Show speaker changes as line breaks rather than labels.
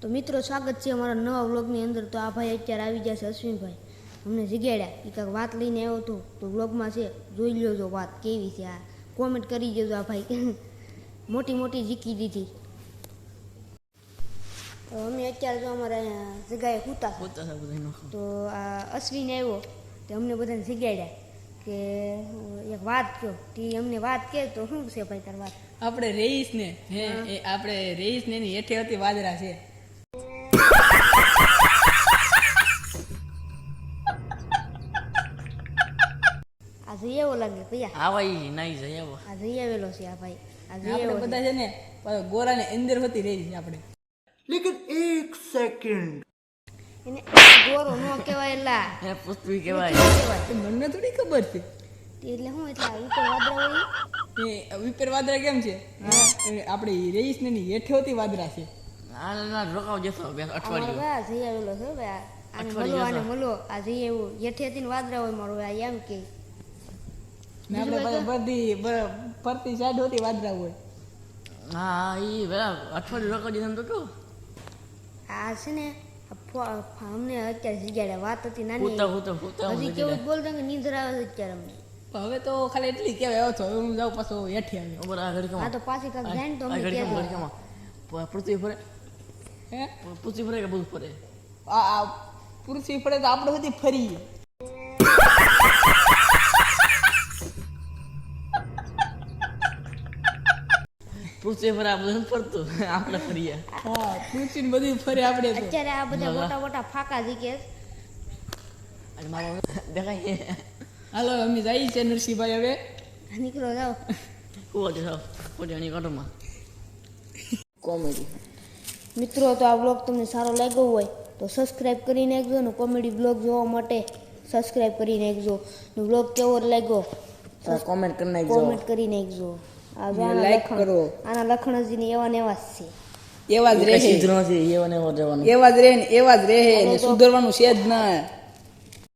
તો મિત્રો સ્વાગત છે અમારા નવા વ્લોગની અંદર. તો આ ભાઈ અત્યારે આવી ગયા છે અશ્વિનભાઈ. અમને જગાડ્યા એ કાંઈક વાત લઈને આવ્યો હતો. તો વ્લોગમાં છે જોઈ લેજો વાત કેવી છે આ. કોમેન્ટ કરી દેજો આ ભાઈ. મોટી મોટી જીકી દીધી. તો અમે અત્યારે જો અમારે જગાએ સૂતા. તો આ અશ્વિન આવ્યો. તે અમને બધાને જગાડ્યા કે એક વાત કહો તે અમને વાત કે તો શું છે ભાઈ તાર વાત?
આપણે રેઈસ ને હે. આપણે રહીશ ને એની હેઠે હતી વાદરા છે.
આ જઈ એવો લાગે ભૈયા
આવા ઈ નાઈ આવા
આ જઈ આવેલો છે આ ભાઈ આ જઈ
આપણે બધા છે ને ગોરા ને અંદર હોતી રહી છે આપણે
એને ગોરો નો કહેવાય
હે પૃથ્વી કહેવાય
મને થોડી ખબર છે
એટલે હું એટલે ઉપર વાદળા હોય
એ વિપર વાદરા કેમ છે એ આપણે રેઈસ ને એની હેઠે હોતી વાદળા છે
ના ના રોકાવ જશો બે અઠવાડિયું
હા જઈ આવેલો છે ભાઈ આ- આને મળો આને મળો આ જઈ એવું હેઠેથી ને વાદળા હોય મારો આ એમ કે
ને આપણે બધી ફરતી સાઈડ હોતી વાદરા હોય.
હા હા પેલા અઠવાડિયું રોકાવ જશે તો કહું
આ છે ને આ ફો- ફા- અમને અત્યારે જગ્યાએ વાત હતી નાની.
પૂતા પૂતા પૂતા
હજી કેવું બોલતા કે નીંદર આવે છે અત્યારે અમને.
હવે તો ખાલી એટલી કહેવાય આવ્યો છો હવે હું જાઉં પાછો હેઠી આવી
ઉપર આ ઘડી
આ
કમા
તો પાછી કાક જાય ને તો અમને
કમા કમા પૃથ્વી ફરે.
હે?
પૃથ્વી ફરે કે બધું ફરે?
આ પૃથ્વી પડે તો આપણે બધી ફરીએ.
પૃથ્વી પર આ બધું ફરતું. આપણે ફરીએ.
હા પૃથ્વી બધું ફરે આપણે
અત્યારે આ બધા મોટા મોટા ફાકા જીકે
અને મારો દેખાય
હાલો અમે જઈએ છે નરસિંહભાઈ હવે.
નીકળો જાઓ.
કુવા જાઓ પોતાની કાંટોમાં કોમેડી
મિત્રો તો આ બ્લોગ તમને સારો લાગ્યો હોય તો સબસ્ક્રાઇબ કરી નાખજો અને કોમેડી બ્લોગ જોવા માટે સબસ્ક્રાઇબ કરી નાખજો ને બ્લોગ કેવો લાગ્યો?
કોમેન્ટ કરી નાખજો.
કોમેન્ટ કરી નાખજો લખણ
કરો.
આના લખણ એવા ને એવા જ છે.
એવા જ રહે.
એવો ને
એવા જ રહે ને એવા જ રહે ને સુધરવાનું છે જ ના.